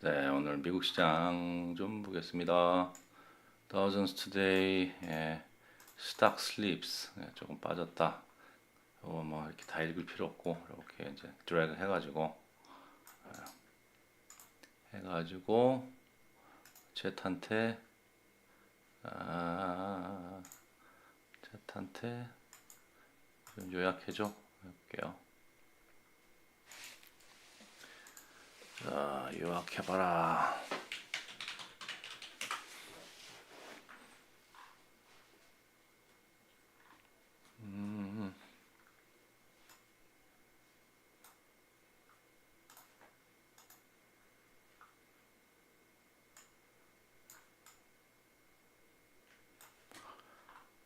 네, 오늘 미국 시장 좀 보겠습니다. Dozens today, 예, stock slips 예, 조금 빠졌다. 이거 뭐 이렇게 다 읽을 필요 없고 이렇게 이제 드래그 해가지고 예, 해가지고 챗한테 아, 챗한테 좀 요약해줘 볼게요. 자, 요약해봐라. 음.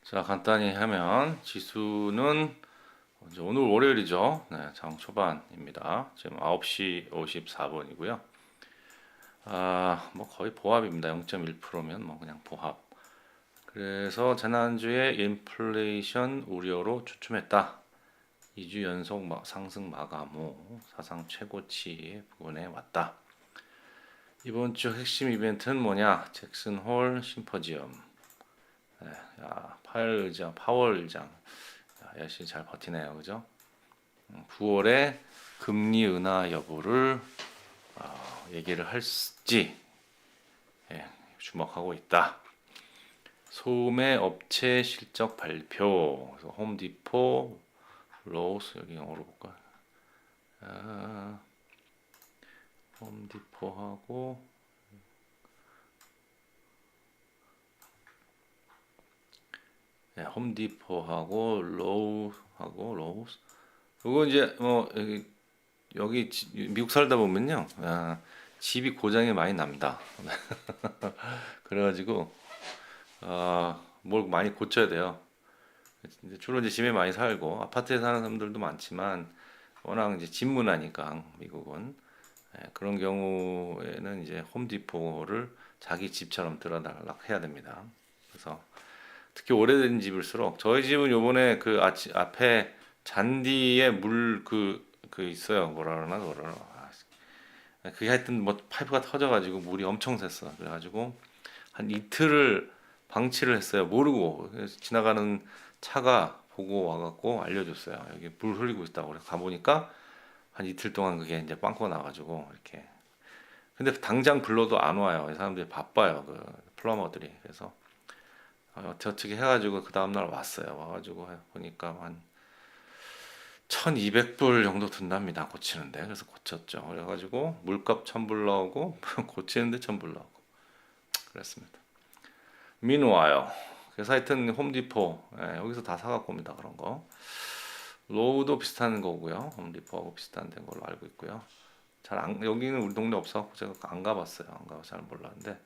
자, 간단히 하면 지수는 이제 오늘 월요일이죠. 네, 장 초반입니다. 지금 9시 54분이고요. 아, 뭐 거의 보합입니다. 0.1%면 뭐 그냥 보합. 그래서 지난주에 인플레이션 우려로 주춤했다. 2주 연속 마- 상승 마감 후 사상 최고치 부근에 왔다. 이번 주 핵심 이벤트는 뭐냐? 잭슨 홀 심포지엄. 네, 야, 파월 의장, 파월 의장. 야, 열심히 잘 버티네요, 그죠? 9월에 금리 은하 여부를 어, 얘기를 할지 예, 주목하고 있다. 소매 업체 실적 발표. 홈디포, 로스 여기 영어로 볼까? 아, 홈디포하고 네, 홈디포하고 로우하고 로우스. 이거 이제 뭐 여기, 여기 지- 미국 살다 보면요, 아, 집이 고장이 많이 납니다. 그래가지고 아, 뭘 많이 고쳐야 돼요. 이제 주로 이제 집에 많이 살고 아파트에 사는 사람들도 많지만 워낙 이제 집 문화니까 미국은 예, 그런 경우에는 이제 홈디포를 자기 집처럼 들어달라 해야 됩니다. 그래서 특히 오래된 집일수록. 저희 집은 요번에 그 아치, 앞에 잔디에 물 그그 있어요. 뭐라 그러나 그러나 아, 그게 하여튼 뭐 파이프가 터져가지고 물이 엄청 샜어. 그래가지고 한 이틀을 방치를 했어요. 모르고. 지나가는 차가 보고 와갖고 알려줬어요. 여기 물 흐르고 있다고. 그래서 가보니까 한 이틀 동안 그게 이제 빵꾸가 나가지고 이렇게. 근데 당장 불러도 안 와요. 이 사람들이 바빠요. 그 플러머들이. 그래서 어, 어떻게 해가지고 그 다음날 왔어요. 와가지고 해- 보니까 한 1200불 정도 든답니다. 고치는데. 그래서 고쳤죠. 그래가지고 물값 1000불 나오고 고치는데 1000불 나오고 그랬습니다. 민와요. 그래서 하여튼 홈디포 예, 여기서 다 사갖고 옵니다. 그런 거. 로우도 비슷한 거고요. 홈디포하고 비슷한 된 걸로 알고 있고요. 잘 안, 여기는 우리 동네 없어갖고 제가 안 가봤어요. 안 가서 잘 몰랐는데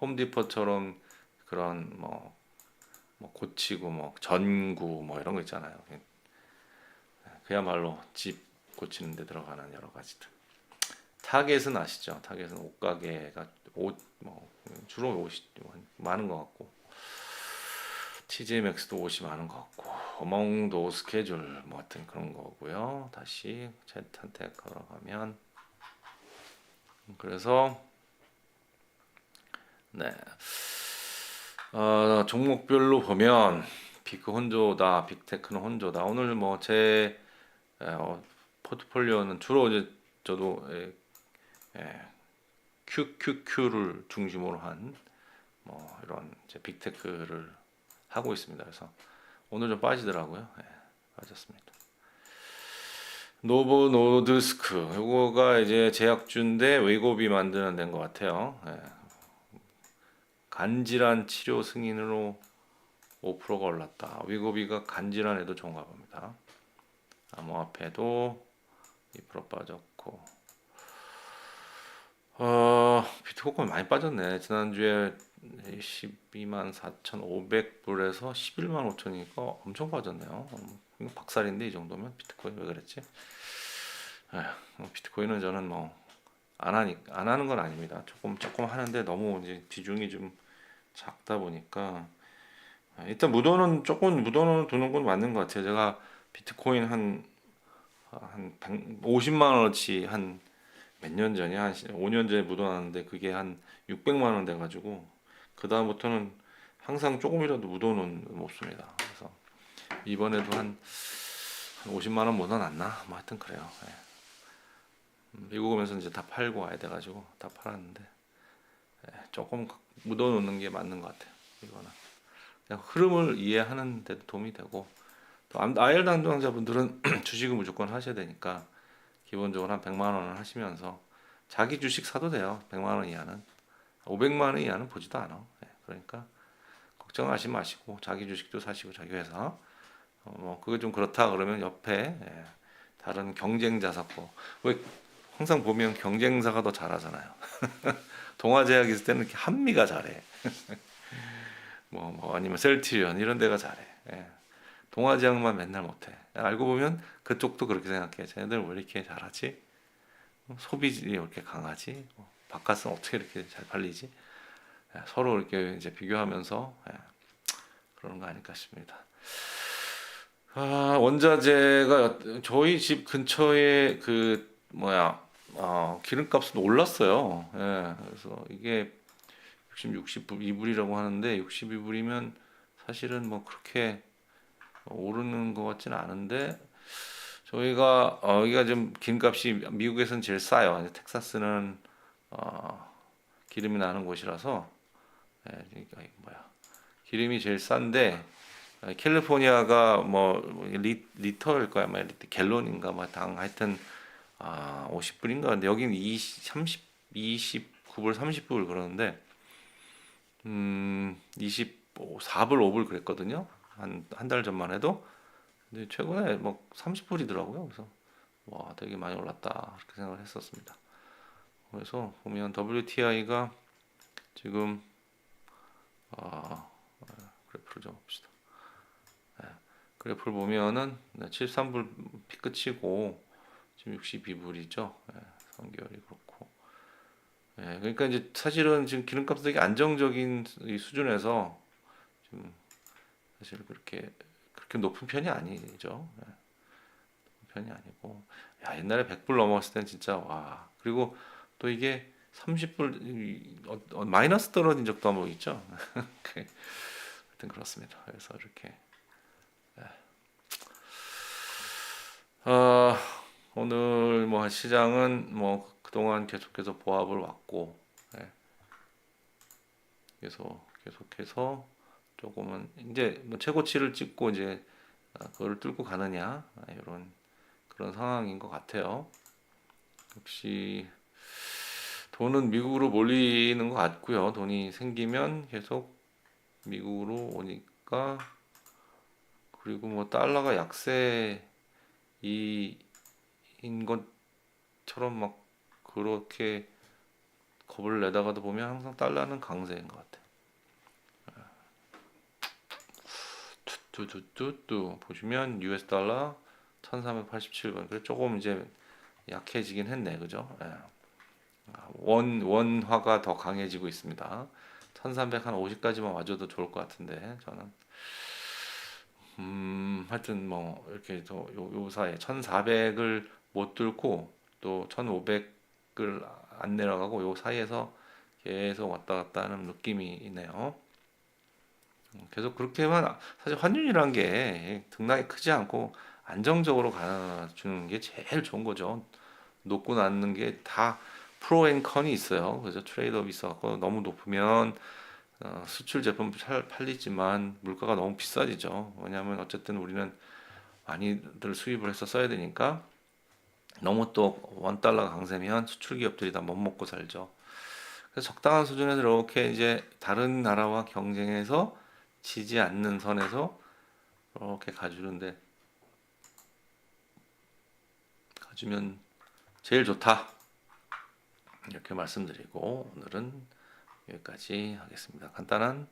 홈디포처럼 그런 뭐 뭐 고치고 뭐 전구 뭐 이런 거 있잖아요. 그야말로 집 고치는 데 들어가는 여러 가지들. 타겟은 아시죠? 타겟은 옷가게가 옷 뭐 주로 옷이 많은 것 같고 TJ 맥스도 옷이 많은 것 같고 어몽도 스케줄 뭐 같은 그런 거고요. 다시 챗한테 걸어가면 그래서 네. 어, 종목별로 보면 빅 혼조다, 빅테크는 혼조다. 오늘 뭐제 어, 포트폴리오는 주로 이제 저도 에, 에, QQQ를 중심으로 한 뭐 이런 빅테크를 하고 있습니다. 그래서 오늘 좀 빠지더라고요. 예, 빠졌습니다. 노보 노드스크 요거가 이제 제약주인데 웨고비 만드는 데인 것 같아요. 예. 간질환 치료 승인으로 5%가 올랐다. 위고비가 간질환에도 좋은가 봅니다. 암호화폐도 2% 빠졌고 어, 비트코인 많이 빠졌네. 지난주에 12만 4,500불에서 11만 5천이니까 엄청 빠졌네요. 음, 이거 박살인데 이 정도면 비트코인 왜 그랬지? 에휴, 뭐 비트코인은 저는 뭐 안 하니 안 하는 건 아닙니다. 조금 조금 하는데 너무 이제 비중이 좀 작다 보니까 아, 일단 무도는 조금 무도는 두는 건 맞는 것 같아요. 제가 비트코인 한한 50만 원어치 한 몇 년 전에 한 5년 전에 묻어놨는데 그게 한 600만 원 돼가지고 그 다음부터는 항상 조금이라도 묻어놓은 몹습니다. 그래서 이번에도 한, 한 50만 원 묻어놨나? 뭐 하여튼 그래요. 예. 음, 미국 오면서 이제 다 팔고 와야 돼가지고 다 팔았는데 예, 조금 묻어놓는 게 맞는 것 같아요. 이거는 그냥 흐름을 이해하는 데도 도움이 되고 또 아- 아이엘 당당자분들은 주식을 무조건 하셔야 되니까 기본적으로 한 100만 원을 하시면서 자기 주식 사도 돼요. 100만 원 이하는 500만 원 이하는 보지도 않아. 예, 그러니까 걱정하지 마시고 자기 주식도 사시고 자기 회사 어, 뭐 그게 좀 그렇다 그러면 옆에 예, 다른 경쟁자 샀고 왜 항상 보면 경쟁사가 더 잘하잖아요. 동아제약 있을 때는 한미가 잘해. 뭐, 뭐 아니면 셀트리온 이런 데가 잘해. 예. 동아제약만 맨날 못해. 알고 보면 그쪽도 그렇게 생각해. 쟤네들 왜 이렇게 잘하지? 어, 소비질이 왜 이렇게 강하지? 뭐, 바깥은 어떻게 이렇게 잘 팔리지? 예, 서로 이렇게 이제 비교하면서 예, 그러는 거 아닐까 싶습니다. 아, 원자재가 저희 집 근처에 그 뭐야 어, 기름값은 올랐어요. 예, 그래서 이게 60, 62불이라고 하는데 62불이면 사실은 뭐 그렇게 오르는 것 같지는 않은데 저희가 어, 여기가 좀 기름값이 미국에서는 제일 싸요. 텍사스는 어, 기름이 나는 곳이라서 예, 그러니까 이게 뭐야 기름이 제일 싼데 어, 캘리포니아가 뭐 리, 리터일 거야, 뭐 갤론인가 뭐 당 하여튼 아 50불인가 근데 여기는 20, 30, 29불, 30불 그러는데 음 24불, 5불 그랬거든요. 한 한 달 전만 해도 근데 최근에 뭐 30불이더라고요. 그래서 와 되게 많이 올랐다 그렇게 생각을 했었습니다. 그래서 보면 WTI가 지금 아 그래프를 좀 봅시다. 네, 그래프를 보면은 73불 피 끝이고 지금 62불이죠. 네, 3개월이 그렇고. 네, 그러니까 이제 사실은 지금 기름값도 되게 안정적인 이 수준에서 지금 사실 그렇게 그렇게 높은 편이 아니죠. 네, 높은 편이 아니고 야 옛날에 100불 넘었을 땐 진짜 와 그리고 또 이게 30불 이- 어, 어, 마이너스 떨어진 적도 한번 있죠. 하여튼 그렇습니다. 그래서 이렇게 네. 아, 오늘 뭐 시장은 뭐 그동안 계속해서 보합을 왔고 예. 계속 계속해서 조금은 이제 뭐 최고치를 찍고 이제 아, 그거를 뚫고 가느냐 아, 이런 그런 상황인 것 같아요. 역시 돈은 미국으로 몰리는 것 같고요. 돈이 생기면 계속 미국으로 오니까 그리고 뭐 달러가 약세 이 인 것처럼 막 그렇게 겁을 내다가도 보면 항상 달러는 강세인 것 같아요. 뚜뚜뚜뚜 보시면 US 달러 1387번. 그래 조금 이제 약해지긴 했네. 그죠? 예. 아, 원 원화가 더 강해지고 있습니다. 1350까지만 와줘도 좋을 것 같은데 저는 음 하여튼 뭐 이렇게 저 요, 요 사이에 1400을 못 뚫고 또 1500을 안 내려가고 요 사이에서 계속 왔다 갔다 하는 느낌이 있네요. 음, 계속 그렇게만 사실 환율이란 게 등락이 크지 않고 안정적으로 가주는 게 제일 좋은 거죠. 높고 낮는 게 다 프로 앤 컨이 있어요. 그래서 트레이드업이 있어갖고 너무 높으면 어, 수출 제품 잘 팔리지만 물가가 너무 비싸지죠. 왜냐하면 어쨌든 우리는 많이들 수입을 해서 써야 되니까 너무 또 원 달러 강세면 수출 기업들이 다 못 먹고 살죠. 그래서 적당한 수준에서 이렇게 이제 다른 나라와 경쟁해서 지지 않는 선에서 이렇게 가주는데 가주면 제일 좋다. 이렇게 말씀드리고 오늘은 여기까지 하겠습니다. 간단한